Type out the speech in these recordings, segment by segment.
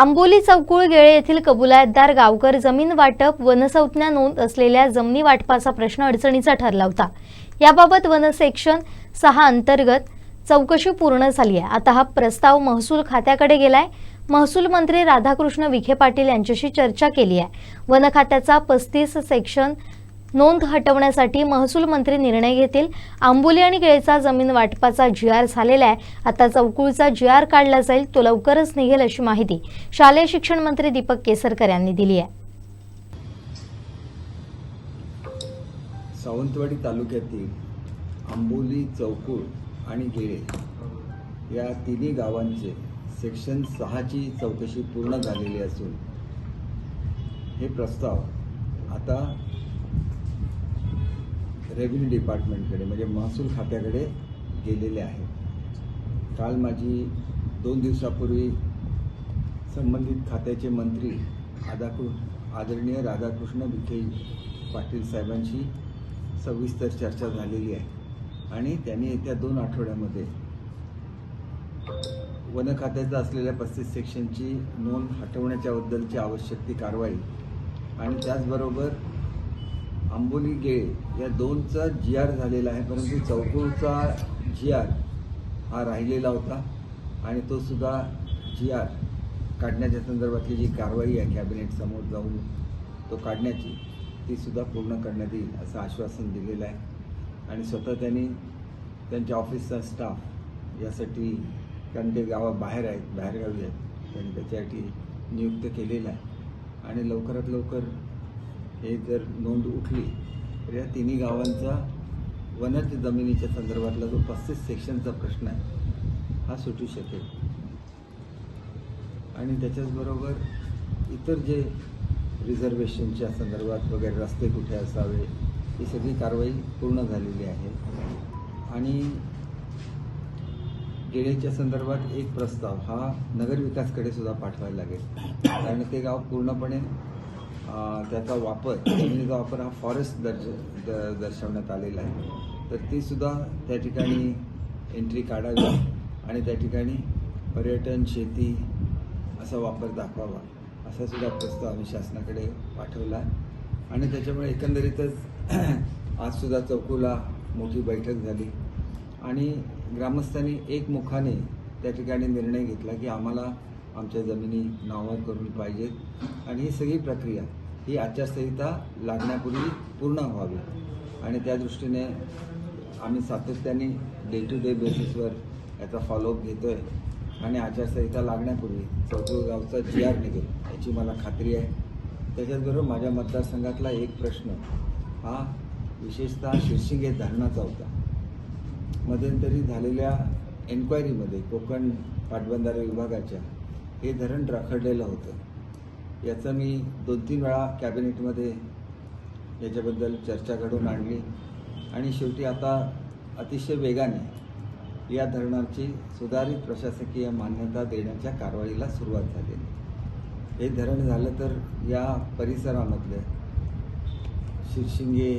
आंबोली चौकुळ गेळे येथील कबुलायतदार गावकर जमीन वाटप वनसंज्ञा नोंद असलेल्या जमिनी वाटपाचा प्रश्न अडचणीचा ठरला होता. याबाबत वन सेक्शन सहा अंतर्गत चौकशी पूर्ण झाली आहे. आता हा प्रस्ताव महसूल खात्याकडे गेलाय. महसूल मंत्री राधाकृष्ण विखे पाटील यांच्याशी चर्चा केली आहे. वन खात्याचा पस्तीस सेक्शन नोंद हटवण्यासाठी महसूल मंत्री निर्णय घेतील. आंबोली आणि केळीचा जमीन वाटपाचा जी आर झालेला आहे. आता चौकुळचा जी आर काढला जाईल तो लवकरच निघेल अशी माहिती शालेय शिक्षण मंत्री दीपक केसरकर यांनी दिली आहे. सावंतवाडी तालुक्यातील आंबोली चौकुळ आणि गेळे या तिन्ही गावांचे सेक्शन सहाची चौकशी पूर्ण झालेली असून हे प्रस्ताव आता रेव्हेन्यू डिपार्टमेंटकडे म्हणजे महसूल खात्याकडे गेलेले आहेत. काल माझी दोन दिवसापूर्वी संबंधित खात्याचे मंत्री राधाकृ आदरणीय राधाकृष्ण विखे पाटील साहेबांशी सविस्तर चर्चा झालेली आहे. आणि त्यांनी येत्या दोन आठवड्यामध्ये वन खात्याचं असलेल्या पस्तीस सेक्शनची नोंद हटवण्याच्याबद्दलची आवश्यक ती कारवाई आणि त्याचबरोबर आंबोली गेळे या दोनचा जी आर झालेला आहे परंतु चौकूरचा जी आर हा राहिलेला होता आणि तो सुद्धा जी आर काढण्याच्या संदर्भातली जी कारवाई आहे कॅबिनेट समोर जाऊन तो काढण्याची ती सुद्धा पूर्ण करण्यात येईल असं आश्वासन दिलेलं आहे. आणि स्वतः त्यांनी त्यांच्या ऑफिसचा स्टाफ यासाठी कारण ते गावाबाहेर आहेत बाहेरगावी आहेत त्यांनी त्याच्यासाठी नियुक्त केलेलं आहे. आणि लवकरात लवकर हे जर नोंद उठली तर या तिन्ही गावांचा वनज जमिनीच्या संदर्भातला जो पस्तीस सेक्शनचा प्रश्न आहे हा सुटू शकेल. आणि त्याच्याचबरोबर इतर जे रिझर्वेशनच्या संदर्भात वगैरे रस्ते कुठे असावे ही सगळी कारवाई पूर्ण झालेली आहे. आणि गेळेच्या संदर्भात एक प्रस्ताव हा नगरविकासकडे सुद्धा पाठवायला लागेल. कारण ते गाव पूर्णपणे त्याचा वापर जमिनीचा वापर हा फॉरेस्ट दर्ज द- दर्शवण्यात आलेला आहे. तर ती सुद्धा त्या ठिकाणी एंट्री काढावी आणि त्या ठिकाणी पर्यटन शेती असा वापर दाखवावा असा सुद्धा प्रस्ताव आम्ही शासनाकडे पाठवला आहे. आणि त्याच्यामुळे एकंदरीतच आजसुद्धा चौकूला मोठी बैठक झाली. आणि ग्रामस्थांनी एकमुखाने त्या ठिकाणी निर्णय घेतला की आम्हाला आमच्या जमिनी नावं करून पाहिजेत. आणि ही सगळी प्रक्रिया ही आचारसंहिता लागण्यापूर्वी पूर्ण व्हावी. आणि त्या दृष्टीने आम्ही सातत्याने डे टू डे बेसिसवर याचा फॉलोअप घेतो आहे आणि आचारसंहिता लागण्यापूर्वी चौथं गावचा जी आर निघेल याची मला खात्री आहे. त्याच्याचबरोबर माझ्या मतदारसंघातला एक प्रश्न हा विशेषतः शिरशिंगे धरणाचा होता. मध्यंतरी झालेल्या एन्क्वायरीमध्ये कोकण पाटबंधारे विभागाच्या हे धरण रखडलेलं होतं. याचं मी दोन तीन वेळा कॅबिनेटमध्ये याच्याबद्दल चर्चा घडवून आणली. आणि शेवटी आता अतिशय वेगाने या धरणाची सुधारित प्रशासकीय मान्यता देण्याच्या कारवाईला सुरुवात झालेली हे धरण झालं तर या परिसरामधले शिरशिंगे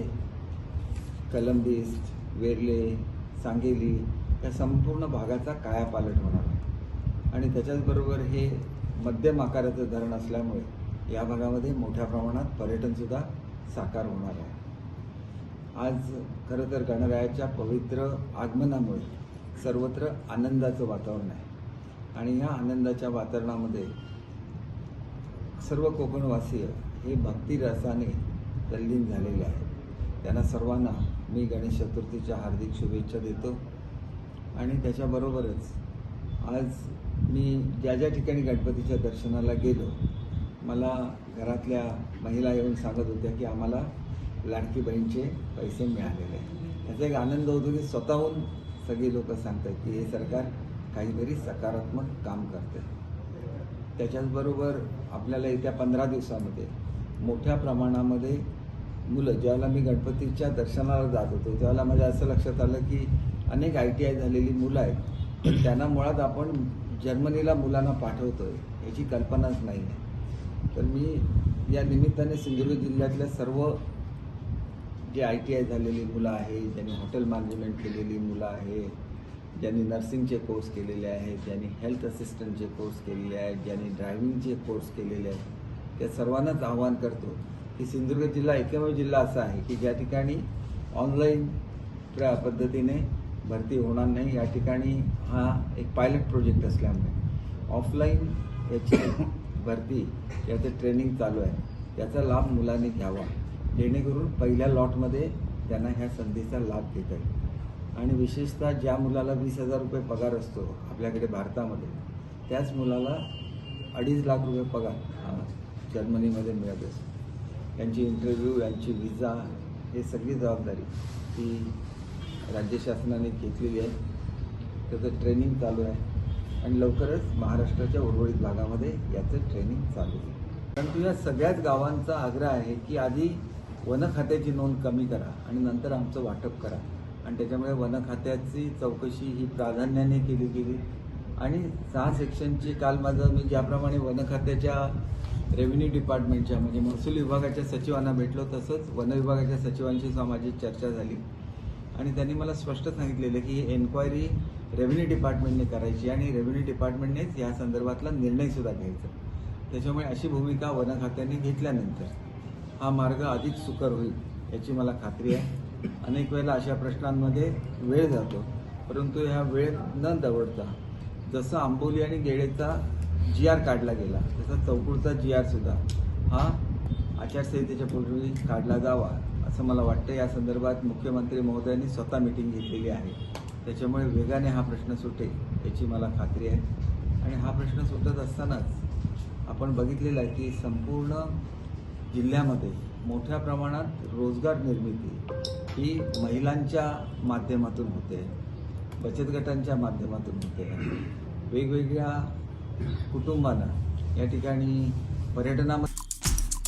कलंबिस्ट वेर्ले सांगेली या संपूर्ण भागाचा कायापालट होणार. आणि त्याच्याचबरोबर हे मध्यम आकाराचं धरण असल्यामुळे या भागामध्ये मोठ्या प्रमाणात पर्यटनसुद्धा साकार होणार आहे. आज खरं तर गणरायाच्या पवित्र आगमनामुळे सर्वत्र आनंदाचं वातावरण आहे. आणि ह्या आनंदाच्या वातावरणामध्ये सर्व कोकणवासीय हे भक्तिरसाने तल्लीन झालेले आहेत. त्यांना सर्वांना मी गणेश चतुर्थीच्या हार्दिक शुभेच्छा देतो. आणि त्याच्याबरोबरच आज मी ज्या ज्या ठिकाणी गणपतीच्या दर्शनाला गेलो मला घरातल्या महिला येऊन सांगत होत्या की आम्हाला लाडकी बहीणचे पैसे मिळालेले त्याचा एक आनंद होतो की स्वतःहून सगळी लोक सांगतात की हे सरकार काहीतरी सकारात्मक काम करते त्याच्याचबरोबर आपल्याला येत्या पंधरा दिवसामध्ये मोठ्या प्रमाणामध्ये मुलं ज्यावेळेला मी गणपतीच्या दर्शनाला जात होतो त्यावेळेला माझ्या असं लक्षात आलं की अनेक आय टी आय झालेली मुलं आहेत पण त्यांना मुळात आपण जर्मनीला मुलांना पाठवतोय याची कल्पनाच नाही आहे. तर मी या निमित्ताने सिंधुदुर्ग जिल्ह्यातल्या सर्व जे आय टी आय झालेली मुलं आहे ज्यांनी हॉटेल मॅनेजमेंट केलेली मुलं आहे ज्यांनी नर्सिंगचे कोर्स केलेले आहेत ज्यांनी हेल्थ असिस्टंटचे कोर्स केलेले आहेत ज्यांनी ड्रायव्हिंगचे कोर्स केलेले आहेत त्या सर्वांनाच आवाहन करतो की सिंधुदुर्ग जिल्हा एकमेव जिल्हा असा आहे की ज्या ठिकाणी ऑनलाईन पद्धतीने भरती होणार नाही. या ठिकाणी हा एक पायलट प्रोजेक्ट असल्यामुळे. ऑफलाईन याची भरती याचं ट्रेनिंग चालू आहे. याचा लाभ मुलांनी घ्यावा. जेणेकरून पहिल्या लॉटमध्ये त्यांना ह्या संधीचा लाभ घेता येईल. आणि विशेषतः ज्या मुलाला वीस हजार रुपये पगार असतो आपल्याकडे भारतामध्ये त्याच मुलाला अडीच लाख रुपये पगार जर्मनीमध्ये मिळत असतो. यांची इंटरव्ह्यू यांची विजा हे सगळी जबाबदारी ही राज्य शासनाने घेतलेली आहे. त्याचं ट्रेनिंग चालू आहे. आणि लवकरच महाराष्ट्राच्या उर्वरित भागामध्ये याचं ट्रेनिंग चालू आहे. परंतु या सगळ्याच गावांचा आग्रह आहे की आधी वन खात्याची नोंद कमी करा आणि नंतर आमचं वाटप करा. आणि त्याच्यामुळे वन खात्याची चौकशी ही प्राधान्याने केली गेली. आणि सहा सेक्शनची काल माझं मी ज्याप्रमाणे वन खात्याच्या रेव्हेन्यू डिपार्टमेंटच्या म्हणजे महसूल विभागाच्या सचिवांना भेटलो तसंच वन विभागाच्या सचिवांशी सुद्धा माझी चर्चा झाली. आणि त्यांनी मला स्पष्ट सांगितलेलं की ही एन्क्वायरी रेव्हेन्यू डिपार्टमेंटने करायची आणि रेव्हेन्यू डिपार्टमेंटनेच या संदर्भातला निर्णयसुद्धा घ्यायचा. त्याच्यामुळे अशी भूमिका वन खात्याने घेतल्यानंतर हा मार्ग अधिक सुकर होईल याची मला खात्री आहे. अनेक वेळेला अशा प्रश्नांमध्ये वेळ जातो परंतु ह्या वेळ न दवडता जसं आंबोली आणि गेळेचा जी आर काढला गेला तसा चौकुडचा जी आर सुद्धा हा आचारसंहितेच्या पूर्वी काढला जावा. असं मला वाटतं. या संदर्भात मुख्यमंत्री महोदयांनी स्वतः मिटिंग घेतलेली आहे. त्याच्यामुळे वेगाने हा प्रश्न सुटेल याची मला खात्री आहे. आणि हा प्रश्न सुटत असतानाच आपण बघितलेलं आहे की संपूर्ण जिल्ह्यामध्ये मोठ्या प्रमाणात रोजगार निर्मिती ही महिलांच्या माध्यमातून होते बचत गटांच्या माध्यमातून होते. वेगवेगळ्या कुटुंबांना या ठिकाणी पर्यटनामध्ये